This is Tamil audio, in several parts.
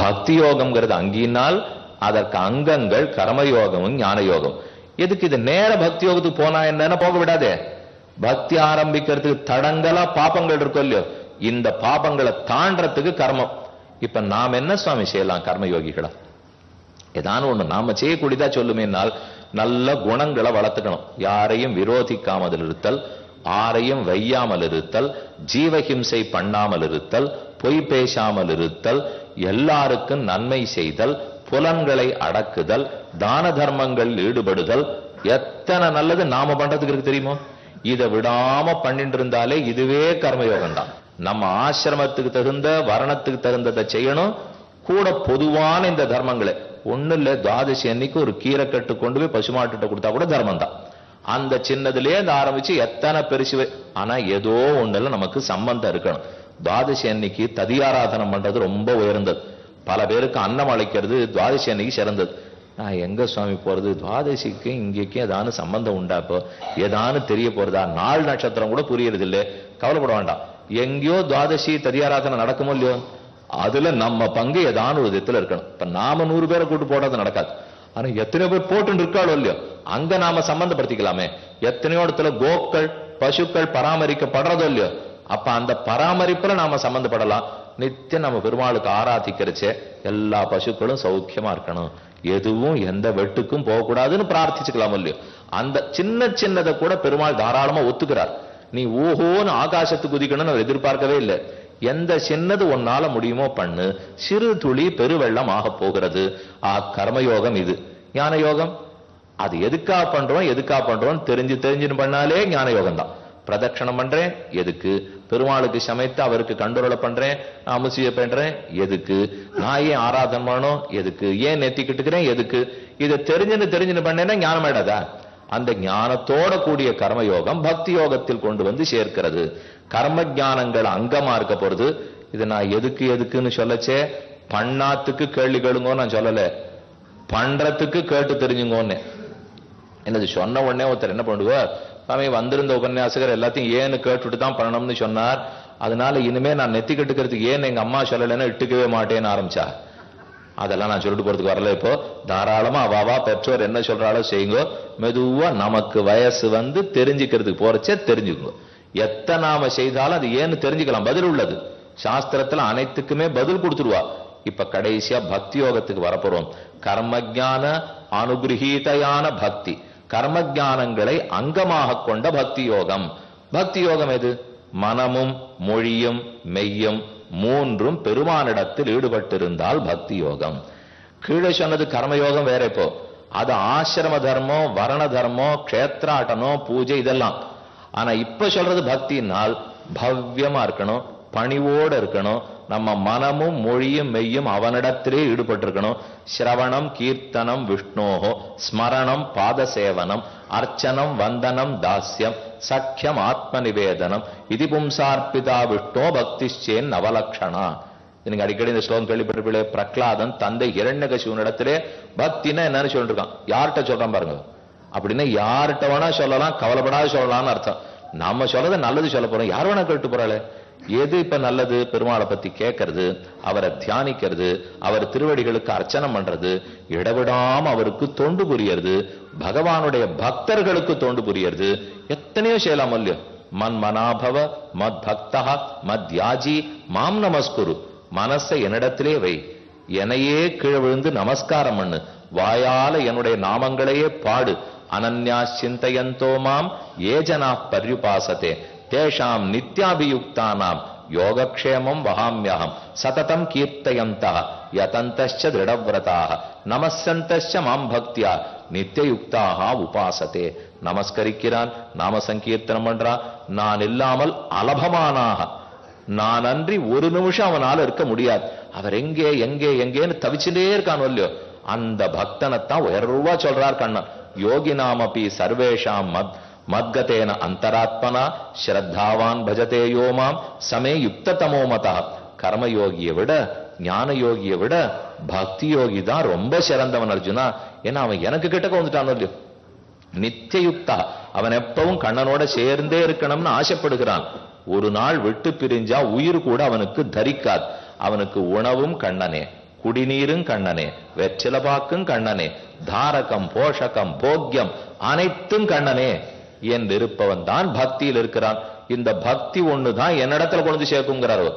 பக்தி யோகம்ங்கிறது அங்கினால் அதற்கு அங்கங்கள் கர்மயோகமும் ஞான யோகம் எதுக்கு இது நேர பக்தி யோகத்துக்கு போனா என்ன போக விடாதே. பக்தி ஆரம்பிக்கிறதுக்கு தடங்களா பாபங்கள் இருக்கும் இல்லையோ இந்த பாபங்களை தாண்டறதுக்கு கர்மம். இப்ப நாம் என்ன சுவாமி செய்யலாம் கர்மயோகிகளா? ஏதான ஒண்ணு நாம செய்யக்கூடியதா சொல்லுமேனால் நல்ல குணங்களை வளர்த்துக்கணும். யாரையும் விரோதிக்காமல் இருத்தல் ஆரையும் வையாமல் இருத்தல் ஜீவஹிம்சை பண்ணாமல் இருத்தல் பொய் பேசாமல் இருத்தல் எல்லாருக்கும் நன்மை செய்தல் புலன்களை அடக்குதல் தான தர்மங்கள் ஈடுபடுதல். எத்தனை நல்லது நாம பண்றதுக்கு இருக்கு தெரியுமோ? இதை விடாம பண்ணிட்டு இருந்தாலே இதுவே கர்மயோகம் தான். நம்ம ஆசிரமத்துக்கு தகுந்த வரணத்துக்கு தகுந்ததை செய்யணும். கூட பொதுவான இந்த தர்மங்களை. ஒண்ணு இல்ல துவாதசி அன்னைக்கு ஒரு கீரை கட்டு கொண்டு போய் பசுமாட்டுட்ட கொடுத்தா கூட தர்மம் தான். அந்த சின்னதுலேயே இந்த ஆரம்பிச்சு எத்தனை பெருசு ஆனா ஏதோ ஒண்ணுல நமக்கு சம்பந்தம் இருக்கணும். துவாதசி அன்னைக்கு ததியாராதனம் பண்றது ரொம்ப உயர்ந்தது. பல பேருக்கு அன்னம் அழைக்கிறது துவாதசி அன்னைக்கு சிறந்தது. நான் எங்க சுவாமி போறது? துவாதசிக்கும் இங்கேக்கும் ஏதானு சம்பந்தம் உண்டா இப்போ? ஏதானு தெரிய போறதா? நாள் நட்சத்திரம் கூட புரியறது இல்ல கவலைப்பட வேண்டாம். எங்கேயோ துவாதசி ததியாராதனை நடக்குமோ இல்லையோ? அதுல நம்ம பங்கு ஏதான ஒரு விதத்துல இருக்கணும். இப்ப நாம நூறு பேரை கூட்டு போடுறது நடக்காது. ஆனா எத்தனையோ பேர் போட்டு இருக்காளோ இல்லையோ? அங்க நாம சம்பந்தப்படுத்திக்கலாமே. எத்தனையோ இடத்துல கோக்கள் பசுக்கள் பராமரிக்கப்படுறதோ இல்லையோ? அப்ப அந்த பராமரிப்புல நாம சம்பந்தப்படலாம். நித்தியம் நம்ம பெருமாளுக்கு ஆராதிக்கிறச்சே எல்லா பசுக்களும் சௌக்கியமா இருக்கணும். எதுவும் எந்த வெட்டுக்கும் போகக்கூடாதுன்னு பிரார்த்திச்சுக்கலாம் இல்லையோ? அந்த சின்ன சின்னதை கூட பெருமாள் தாராளமா ஒத்துக்கிறார். நீ ஓஹோன்னு ஆகாசத்துக்கு குதிக்கணும்னு அவர் எதிர்பார்க்கவே இல்லை. எந்த சின்னது உன்னால முடியுமோ பண்ணு. சிறு துளி பெருவெள்ளம் ஆக போகிறது. ஆ கர்மயோகம் இது. ஞான யோகம்? அது எதுக்கா பண்றோம் எதுக்கா பண்றோம் தெரிஞ்சு தெரிஞ்சுன்னு பண்ணாலே ஞான யோகம் தான் பிரதட்சணம் பண்றேன் எதுக்கு? பெருமாளுக்கு சமைத்து அவருக்கு கண்டுரலை பண்றேன் அமுசிய பண்றேன். எதுக்கு? நான் ஏன் ஆராதனை பண்ணணும்? எதுக்கு? ஏன் நெத்திக்கிட்டுக்கிறேன் எதுக்கு? இதை தெரிஞ்சுன்னு தெரிஞ்சுன்னு பண்ணேன்னா ஞானமேடாதா அந்த ஞானத்தோட கூடிய கர்மயோகம் பக்தி யோகத்தில் கொண்டு வந்து சேர்க்கிறது. கர்ம ஞானங்கள் அங்கமா இருக்க போறது. இது நான் எதுக்கு எதுக்குன்னு சொல்லச்சே? பண்ணாத்துக்கு கேள்வி கேளுங்கோ நான் சொல்லல. பண்றதுக்கு கேட்டு தெரிஞ்சுங்கோன்னு. என்னது சொன்ன உடனே ஒருத்தர் என்ன பண்ணுவார்? சாமி வந்திருந்த உபன்யாசகர் எல்லாத்தையும் ஏன்னு கேட்டுட்டு தான் பண்ணணும்னு சொன்னார். அதனால இனிமே நான் நெத்தி கட்டுக்கிறதுக்கு ஏன் எங்க அம்மா சொல்லலைன்னா இட்டுக்கவே மாட்டேன்னு ஆரம்பிச்சா அதெல்லாம் நான் சொல்லிட்டு போறதுக்கு வரல இப்போ. தாராளமா அவாவா பெற்றோர் என்ன சொல்றாலோ செய்யுங்க. மெதுவா நமக்கு வயசு வந்து தெரிஞ்சுக்கிறதுக்கு போறச்சே தெரிஞ்சுக்கோ எத்தனை நாம செய்தாலும் அது ஏன்னு தெரிஞ்சுக்கலாம். பதில் உள்ளது. சாஸ்திரத்துல அனைத்துக்குமே பதில் கொடுத்துருவா. இப்ப கடைசியா பக்தி யோகத்துக்கு வரப்போறோம். கர்மஜான அனுகிரகீதையான பக்தி. கர்மஜானங்களை அங்கமாக கொண்ட பக்தி யோகம் பக்தி யோகம் எது? மனமும் மொழியும் மெய்யும் மூன்றும் பெருமானிடத்தில் ஈடுபட்டிருந்தால் பக்தி யோகம் கீழே சொன்னது கர்மயோகம் வேற இப்போ. அது ஆசிரம தர்மம் வரண தர்மம் கஷேத்ராட்டனம் பூஜை இதெல்லாம். ஆனா இப்ப சொல்றது பக்தினால் பவ்யமா இருக்கணும் பணிவோடு இருக்கணும் நம்ம மனமும் மொழியும் மெய்யும் அவனிடத்திலே ஈடுபட்டிருக்கணும். சிரவணம் கீர்த்தனம் விஷ்ணோகோ ஸ்மரணம் பாதசேவனம் அர்ச்சனம் வந்தனம் தாஸ்யம் சக்கியம் ஆத்ம நிவேதனம் இது பும்சார்பிதா விஷ்ணோ பக்திச்சேன் நவலக்ஷணா. நீங்க அடிக்கடி இந்த ஸ்லோகம் கேள்விப்பட்டிருப்பீங்களே பிரகலாதன் தந்தை இரண்யகசிவனிடத்திலே பக்தின்னா என்னன்னு சொல்லிட்டு இருக்கான் யார்கிட்ட சொல்றான் பாருங்க. அப்படின்னா யார்கிட்ட வேணா சொல்லலாம் கவலைப்படாத சொல்லலாம்னு அர்த்தம். நம்ம சொல்றது நல்லது சொல்ல போறோம். யார் வேணா கேட்டு போறாளே? எது இப்ப நல்லது? பெருமாளை பத்தி கேட்கறது அவரை தியானிக்கிறது அவர் திருவடிகளுக்கு அர்ச்சனை பண்றது இடவிடாம அவருக்கு தொண்டு புரியறது பகவானுடைய பக்தர்களுக்கு தொண்டு புரியறது எத்தனையோ செய்யலாம் இல்லையோ. மன் மனாபவ மத் பக்தா மத் யாஜி மாம் நமஸ்குரு. மனசை என்னிடத்திலே வை. என்னையே கீழே விழுந்து நமஸ்காரம் பண்ணு. வாயால என்னுடைய நாமங்களையே பாடு. அனன்யா சிந்தையந்தோ மாம் ஏஜனா பர்யுபாசதே. தேஷாம் நித்யாபியுக்தானாம் யோகக்ஷேமம் வகாமியகம் சததம் கீர்த்தயந்த யதந்தச்ச திருடவிரதாக நமசந்தச்ச மாம் பக்தியா நித்தியயுக்தாக உபாசத்தே நமஸ்கரிக்கிறான் நாம சங்கீர்த்தனம் பண்றான் நான் இல்லாமல் அலபமானாக நான் அன்றி ஒரு நிமிஷம் அவனால இருக்க முடியாது. அவர் எங்கே எங்கே எங்கேன்னு தவிச்சுட்டே இருக்கானோ இல்லையோ அந்த பக்தனைத்தான் உயர்வா சொல்றார் கண்ணன். யோகி நாமபி சர்வேஷாம் மத் மத்கதேன அந்தராத்மனா ஸ்ரத்தாவான் பஜதே யோமாம் சமே யுக்ததமோ மதா கர்மயோகியை விட ஞான யோகியை விட பக்தி யோகி தான் ரொம்ப சிறந்தவன் அர்ஜுனா ஏன்னா அவன் எனக்கு கிட்டக்க வந்துட்டான் இல்லையோ நித்தியயுக்தா அவன் எப்பவும் கண்ணனோட சேர்ந்தே இருக்கணும்னு ஆசைப்படுகிறான்। ஒரு நாள் விட்டு பிரிஞ்சா உயிர் கூட அவனுக்கு தரிக்காது। அவனுக்கு உணவும் கண்ணனே குடிநீரும் கண்ணனே வெற்றிலபாக்கும் கண்ணனே தாரகம் போஷகம் போக்கியம் அனைத்தும் கண்ணனே. என் இருப்பவன் தான் பக்தியில் இருக்கிறான். இந்த பக்தி ஒண்ணுதான் என்னிடத்துல கொண்டு சேர்க்குங்கிறார்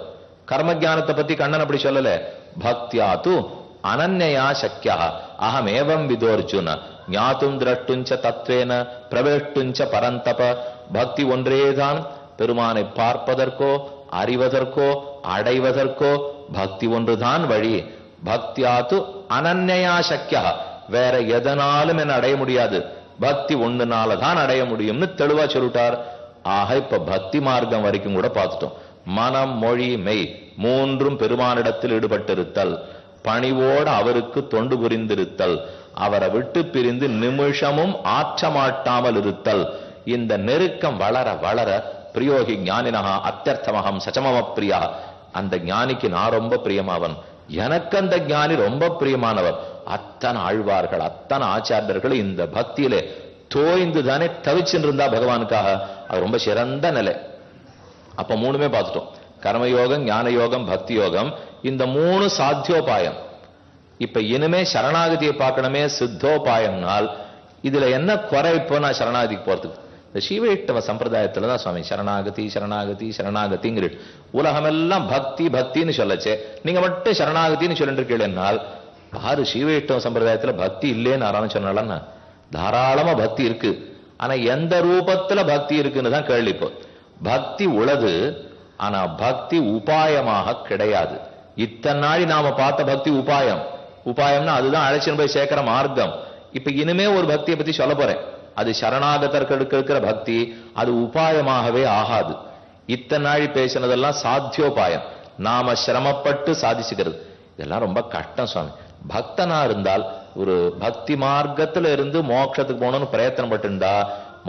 கர்ம ஞானத்தை பத்தி கண்ணன் அப்படி சொல்லல. பக்தியா தூ அனன்யா சக்கியா அகமேவம் விதோர்ஜுன. ஞாத்தும் திரட்டுஞ்ச தத்வேன. பிரவேட்டுஞ்ச பரந்தப. பக்தி ஒன்றேதான். பெருமானை பார்ப்பதற்கோ அறிவதற்கோ அடைவதற்கோ பக்தி ஒன்றுதான் வழி. பக்தியாத்து அனன்யா சக்கியா வேற எதனாலும் என்ன அடைய முடியாது. பக்தி ஒன்றுனால தான் அடைய முடியும்னு தெளிவா சொல்லிட்டார். ஆக இப்ப பக்தி மார்க்கம் வரைக்கும் கூட பார்த்துட்டோம். மனம் மொழி மெய் மூன்றும் பெருமானிடத்தில் ஈடுபட்டிருத்தல். பணிவோடு அவருக்கு தொண்டு புரிந்திருத்தல். அவரை விட்டு பிரிந்து நிமிஷமும் ஆற்றமாட்டாமல் இருத்தல். இந்த நெருக்கம் வளர வளர பிரியோகி ஞானினகா அத்தியர்த்தமகம் சச்சமம பிரியா அந்த ஞானிக்கு நான் ரொம்ப பிரியமாவன். எனக்கு அந்த ஞானி ரொம்ப பிரியமானவர். அத்தனை ஆழ்வார்கள் அத்தனை ஆச்சாரியர்கள் இந்த பக்தியிலே தோய்ந்து தானே தவிச்சுட்டு இருந்தா பகவானுக்காக? அது ரொம்ப சிறந்த நிலை. அப்ப மூணுமே பார்த்துட்டோம். கர்மயோகம் ஞான யோகம் பக்தி யோகம் இந்த மூணு சாத்தியோபாயம். இப்ப இனிமே சரணாகதியை பார்க்கணுமே சித்தோபாயம்னால் இதுல என்ன குறை இப்போ நான் சரணாகதிக்கு போறதுக்கு? இந்த சீவைட்டவ சம்பிரதாயத்துல தான் சுவாமி சரணாகதி சரணாகதி சரணாகதிங்கிற உலகமெல்லாம் பக்தி பக்தின்னு சொல்லச்சே. நீங்க மட்டும் சரணாகதின்னு சொல்லிட்டு இருக்கீங்கன்னால் பாரு சீவைட்டவ சம்பிரதாயத்துல பக்தி இல்லேன்னு யாராலும் சொன்னாலன்னா தாராளமா பக்தி இருக்கு. ஆனா எந்த ரூபத்துல பக்தி இருக்குன்னு தான் கேள்வி இப்போ. பக்தி உளது ஆனா பக்தி உபாயமாக கிடையாது. இத்தனை நாளி நாம பார்த்த பக்தி உபாயம். உபாயம்னா அதுதான் அழைச்சின்னு போய் சேர்க்கிற மார்க்கம். இப்ப இனிமே ஒரு பக்தியை பத்தி சொல்ல போறேன். அது சரணாகதர்களுக்கு இருக்கிற பக்தி அது உபாயமாகவே ஆகாது. இத்தனை நாளி பேசினதெல்லாம் சாத்தியோபாயம். நாம சிரமப்பட்டு சாதிச்சுக்கிறது. இதெல்லாம் ரொம்ப கஷ்டம் சுவாமி. பக்தனா இருந்தால் ஒரு பக்தி மார்க்கத்துல இருந்து மோட்சத்துக்கு போகணும்னு பிரயத்தனம் பட்டுண்டா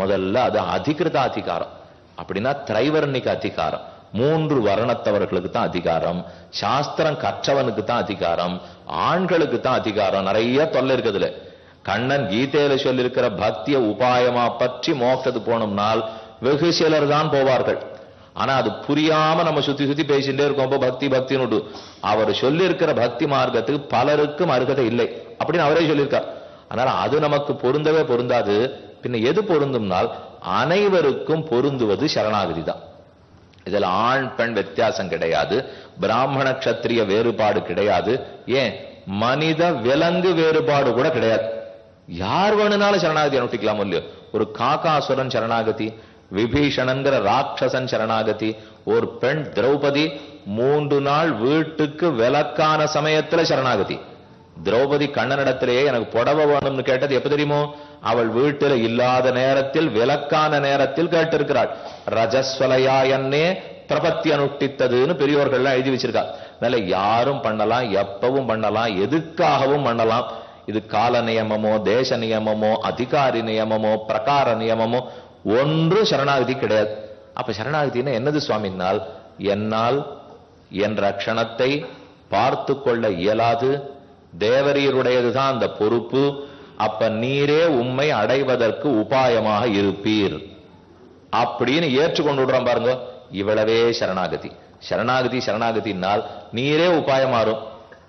முதல்ல அது அதிகிருத அதிகாரம் அப்படின்னா திரைவர்ணிக்கு அதிகாரம். மூன்று வர்ணத்தவர்களுக்கு தான் அதிகாரம். சாஸ்திரம் கற்றவனுக்கு தான் அதிகாரம். ஆண்களுக்கு தான் அதிகாரம். நிறைய தொல்லை இருக்குதுல கண்ணன் கீதையில சொல்லியிருக்கிற பக்திய உபாயமா பற்றி மோட்சத்துக்கு போனோம்னால் வெகு சிலர் தான் போவார்கள். ஆனா அது புரியாம நம்ம சுத்தி சுத்தி பேசிட்டே இருக்கோம். பக்தி பக்தி பக்தின்னு அவர் சொல்லியிருக்கிற பக்தி மார்க்கத்துக்கு பலருக்கும் அருகதை இல்லை. அப்படின்னு அவரே சொல்லியிருக்கார் அதனால அது நமக்கு பொருந்தவே பொருந்தாது. பின்ன எது பொருந்தும்னால் அனைவருக்கும் பொருந்துவது சரணாகதி தான் இதுல ஆண் பெண் வித்தியாசம் கிடையாது. பிராமண கத்திரிய வேறுபாடு கிடையாது. ஏன்? மனித விலங்கு வேறுபாடு கூட கிடையாது. யார் வேணுனாலும் சரணாகதி அனுஷ்டிக்கலாம் இல்லையோ? ஒரு காக்காசுரன் சரணாகதி விபீஷணன்கிற ராட்சசன் சரணாகதி. ஒரு பெண் திரௌபதி மூன்று நாள் வீட்டுக்கு விலக்கான சமயத்துல சரணாகதி. திரௌபதி கண்ணனிடத்திலேயே எனக்கு புடவை வேணும்னு கேட்டது எப்ப தெரியுமோ? அவள் வீட்டில் இல்லாத நேரத்தில் விலக்கான நேரத்தில் கேட்டிருக்கிறாள். ரஜஸ்வலையா என்னே பிரபத்தி அனுஷ்டித்ததுன்னு பெரியோர்கள்லாம் எழுதி வச்சிருக்கா. அதனால யாரும் பண்ணலாம் எப்பவும் பண்ணலாம் எதுக்காகவும் பண்ணலாம். இது கால நியமமோ தேச நியமமோ அதிகாரி நியமமோ பிரகார நியமமோ ஒன்று சரணாகதி கிடையாது. அப்ப சரணாகதினா என்னது சுவாமினால் என்னால் என் க்ஷணத்தை பார்த்து கொள்ள இயலாது. தேவரீருடையதுதான் அந்த பொறுப்பு. அப்ப நீரே உம்மை அடைவதற்கு உபாயமாக இருப்பீர். அப்படின்னு ஏற்றுக்கொண்டு விடுறோம் பாருங்க. இவ்வளவே சரணாகதி. சரணாகதி சரணாகதினால் நீரே உபாயமாறும்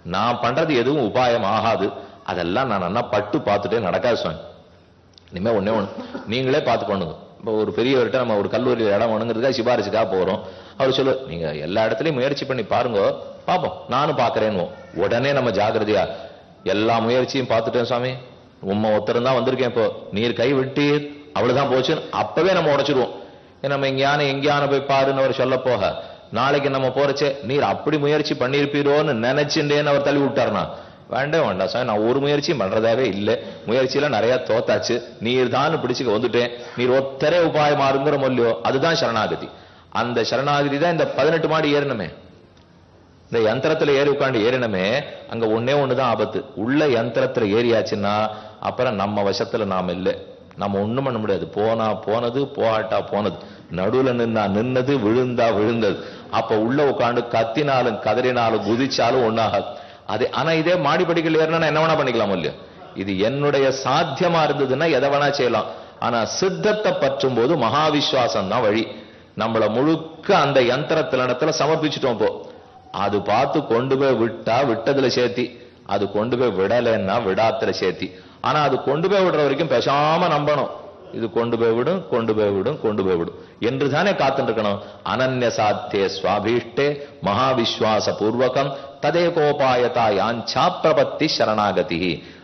நான் பண்றது எதுவும் உபாயம் ஆகாது. அதெல்லாம் நான் நல்லா பட்டு பார்த்துட்டே நடக்காது சுவாமி. இனிமே ஒன்னே ஒண்ணு. நீங்களே பார்த்து பண்ணுங்க. இப்போ ஒரு பெரியவர்கிட்ட நம்ம ஒரு கல்லூரியில் இடம் வேணுங்கிறதுக்காக சிபாரிசுக்காக போறோம். அவர் சொல்லு நீங்க எல்லா இடத்துலயும் முயற்சி பண்ணி பாருங்க. பார்ப்போம் நானும் பார்க்குறேன்னு உடனே நம்ம ஜாகிரதையா எல்லா முயற்சியும் பார்த்துட்டேன் சுவாமி உம்மை ஒருத்தரும் தான் வந்திருக்கேன் இப்போ. நீர் கை விட்டு அவ்வளவுதான் போச்சுன்னு அப்பவே நம்ம உடைச்சிருவோம். நம்ம எங்கேயான எங்கேயான போய் பாருன்னு அவர் சொல்ல போக நாளைக்கு நம்ம போறச்சே நீர் அப்படி முயற்சி பண்ணியிருப்பீரோன்னு நினைச்சுட்டேன்னு அவர் தள்ளி விட்டாருனா வேண்டாம் வேண்டாம். சார் நான் ஒரு முயற்சியும் பண்றதாவே இல்லை. முயற்சியெல்லாம் நிறைய தோத்தாச்சு. நீர் தான் பிடிச்சிக்க வந்துட்டேன். நீர் ஒத்தரே உபாயமாறுங்கிற மொழியோ அதுதான் சரணாகதி. அந்த சரணாகதி தான் இந்த பதினெட்டு மாடி ஏறணுமே. இந்த யந்திரத்துல ஏறி உட்காந்து ஏறினமே அங்க ஒன்னே ஒண்ணுதான் ஆபத்து. உள்ள யந்திரத்துல ஏறியாச்சுன்னா அப்புறம் நம்ம வசத்துல நாம இல்லை. நம்ம ஒண்ணும் பண்ண முடியாது. போனா போனது போகாட்டா போனது. நடுவுல நின்னா நின்னது விழுந்தா விழுந்தது. அப்ப உள்ள உட்காந்து கத்தினாலும் கதறினாலும் குதிச்சாலும் ஒண்ணாகாது. அது ஆனா இதே மாடிப்படிகள் ஏறினா என்ன வேணா பண்ணிக்கலாம் இல்லையா இது என்னுடைய சாத்தியமா இருந்ததுன்னா எதை வேணா செய்யலாம். ஆனா சித்தத்தை பற்றும் போது மகாவிஸ்வாசம் தான் வழி. நம்மள முழுக்க அந்த யந்திரத்துல இடத்துல சமர்ப்பிச்சுட்டோம் போ அது பார்த்து கொண்டு போய் விட்டா விட்டதுல சேர்த்தி. அது கொண்டு போய் விடலைன்னா விடாத்துல சேர்த்தி. ஆனா அது கொண்டு போய் விடுற வரைக்கும் பேசாம நம்பணும். இது கொண்டு போய் விடும் கொண்டு போய் விடும் கொண்டு போய் விடும். என்று தானே காத்துட்டு இருக்கணும். அனன்ய சாத்திய சுவாபீஷ்டே மகாவிஸ்வாச பூர்வகம் ததே கோபாயதா யான் சாப்பிரபத்தி சரணாகதி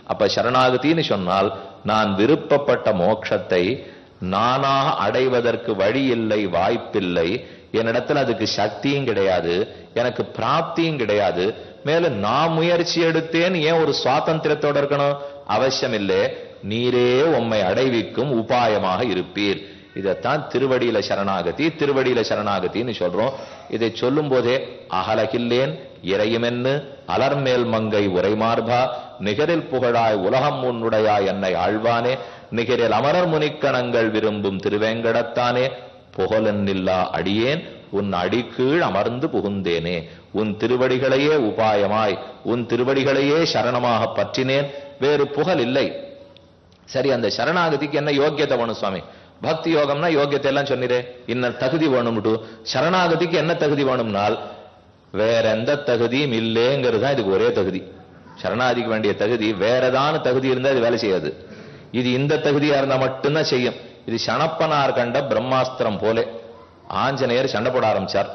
அப்ப சரணாகதின்னு சொன்னால் நான் விருப்பப்பட்ட மோட்சத்தை நானாக அடைவதற்கு வழி இல்லை வாய்ப்பில்லை என்னிடத்துல அதுக்கு சக்தியும் கிடையாது எனக்கு பிராப்தியும் கிடையாது மேலும் நான் முயற்சி எடுத்தேன் ஏன் ஒரு சுவாதந்திரத்தோட இருக்கணும் அவசியம் இல்லை நீரே உம்மை அடைவிக்கும் உபாயமாக இருப்பீர் இதைத்தான் திருவடியில சரணாகதி திருவடியில சரணாகதின்னு சொல்றோம். இதை சொல்லும் போதே அகலகில்லேன் இறையுமென்னு அலர்மேல் மங்கை உரைமார்பா நிகரில் புகழாய் உலகம் உன்னுடையாய் என்னை ஆழ்வானே நிகரில் அமரர் முனிக்கணங்கள் விரும்பும் திருவேங்கடத்தானே புகழன்னில்லா அடியேன் உன் அடிக்கீழ் அமர்ந்து புகுந்தேனே உன் திருவடிகளையே உபாயமாய் உன் திருவடிகளையே சரணமாக பற்றினேன் வேறு புகழ் இல்லை. சரி அந்த சரணாகதிக்கு என்ன யோக்கியத்தை சுவாமி? பக்தி யோகம்னா யோக்கியத்தை எல்லாம் சொன்னிரே இன்ன தகுதி வேணும்ட்டு சரணாகதிக்கு என்ன தகுதி வேணும்னால் வேற எந்த தகுதியும் இல்லைங்கிறது தான் இதுக்கு ஒரே தகுதி. சரணாதிக்கு வேண்டிய தகுதி வேற ஏதான தகுதி இருந்தா இது வேலை செய்யாது. இது இந்த தகுதியா இருந்தா மட்டும்தான் செய்யும். இது சணப்பனார் கண்ட பிரம்மாஸ்திரம் போலே. ஆஞ்சநேயர் சண்டை போட ஆரம்பிச்சார்.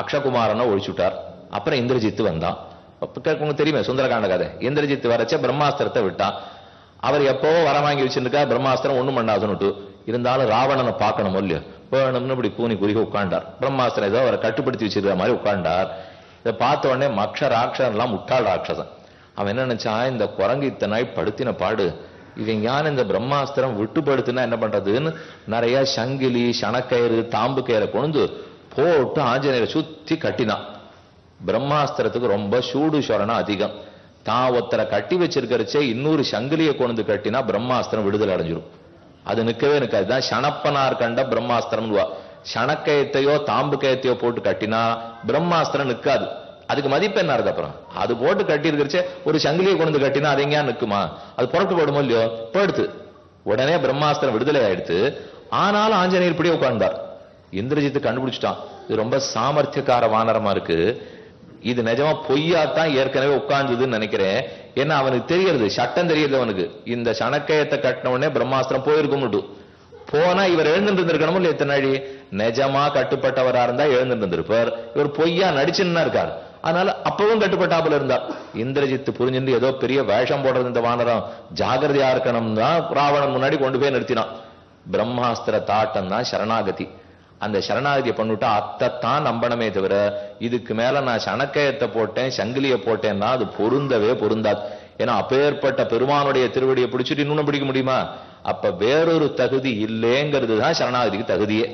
அக்ஷகுமாரனை ஒழிச்சுட்டார். அப்புறம் இந்திரஜித்து வந்தான். அப்ப தெரியுமே சுந்தரகாண்ட கதை இந்திரஜித் வரச்ச பிரம்மாஸ்திரத்தை விட்டான். அவர் எப்போ வர வாங்கி வச்சிருக்கா பிரம்மாஸ்திரம் ஒண்ணும் பண்ணாதுன்னுட்டு. இருந்தாலும் ராவணனை பார்க்கணும் இல்லையோ? வேணும்னு இப்படி கூனி குறுகி உட்காண்டார் பிரம்மாஸ்திரம் ஏதோ அவரை கட்டுப்படுத்தி வச்சிருக்கிற மாதிரி உட்காண்டார் இதை பார்த்த உடனே மக்ஷ ராட்சசன் எல்லாம் முட்டாள் ராட்சசன். அவன் என்ன நினைச்சான் இந்த குரங்கு இத்தனை நாள் படுத்தின பாடு இவன் யான் இந்த பிரம்மாஸ்திரம் விட்டுப்படுத்தினா என்ன பண்றதுன்னு நிறைய சங்கிலி சணக்கயிறு தாம்பு கயிறை கொண்டு போட்டு ஆஞ்சநேயரை சுத்தி கட்டினான். பிரம்மாஸ்திரத்துக்கு ரொம்ப சூடு சொரணம் அதிகம். தான் ஒருத்தரை கட்டி வச்சிருக்கிறச்சே இன்னொரு சங்கிலியை கொண்டு கட்டினா பிரம்மாஸ்திரம் விடுதலை அடைஞ்சிரும். அது நிக்கவே நிற்காது. தான் சணப்பனார் கண்ட பிரம்மாஸ்திரம் சணக்கயத்தையோ தாம்பு கயத்தையோ போட்டு கட்டினா பிரம்மாஸ்திரம் நிக்காது அதுக்கு மதிப்பு என்ன இருக்கு அப்புறம்? அது போட்டு கட்டி இருக்கிறச்சே ஒரு சங்கிலியை கொண்டு கட்டினா அது எங்கேயா நிக்குமா அது புரட்டு போடுமோ இல்லையோ? போயிடுத்து உடனே பிரம்மாஸ்திரம் விடுதலை ஆயிடுத்து ஆனாலும் ஆஞ்சநேயர் இப்படியே உட்கார்ந்தார். இந்திரஜித்து கண்டுபிடிச்சிட்டான். இது ரொம்ப சாமர்த்தியக்கார வானரமா இருக்கு. இது நிஜமா பொய்யா தான் ஏற்கனவே உட்கார்ந்ததுன்னு நினைக்கிறேன். ஏன்னா அவனுக்கு தெரியறது சட்டம் தெரியுது அவனுக்கு. இந்த சனக்கயத்தை கட்டின உடனே பிரம்மாஸ்திரம் போயிருக்கும் போனா இவர் எழுந்துட்டு இருந்திருக்கணும் இல்ல இத்தனை அடி நிஜமா கட்டுப்பட்டவரா இருந்தா எழுந்துட்டு இருந்திருப்பார் இவர் பொய்யா நடிச்சுன்னு இருக்கார். அதனால அப்பவும் கட்டுப்பட்டாப்புல இருந்தார். இந்திரஜித் புரிஞ்சுட்டு ஏதோ பெரிய வேஷம் போடுறது இந்த வானரம். ஜாகிரதையா இருக்கணும் தான் ராவணன் முன்னாடி கொண்டு போய் நிறுத்தினான். பிரம்மாஸ்திர தாட்டம் தான் சரணாகதி. அந்த சரணாகதியை பண்ணிவிட்டா அத்தைத்தான் நம்பணுமே தவிர இதுக்கு மேல நான் சணக்கயத்தை போட்டேன் சங்கிலியை போட்டேன்னா அது பொருந்தவே பொருந்தாது. ஏன்னா அப்பேற்பட்ட பெருமானுடைய திருவடியை பிடிச்சிட்டு இன்னும் பிடிக்க முடியுமா? அப்ப வேறொரு தகுதி இல்லைங்கிறது தான் சரணாகதிக்கு தகுதியே.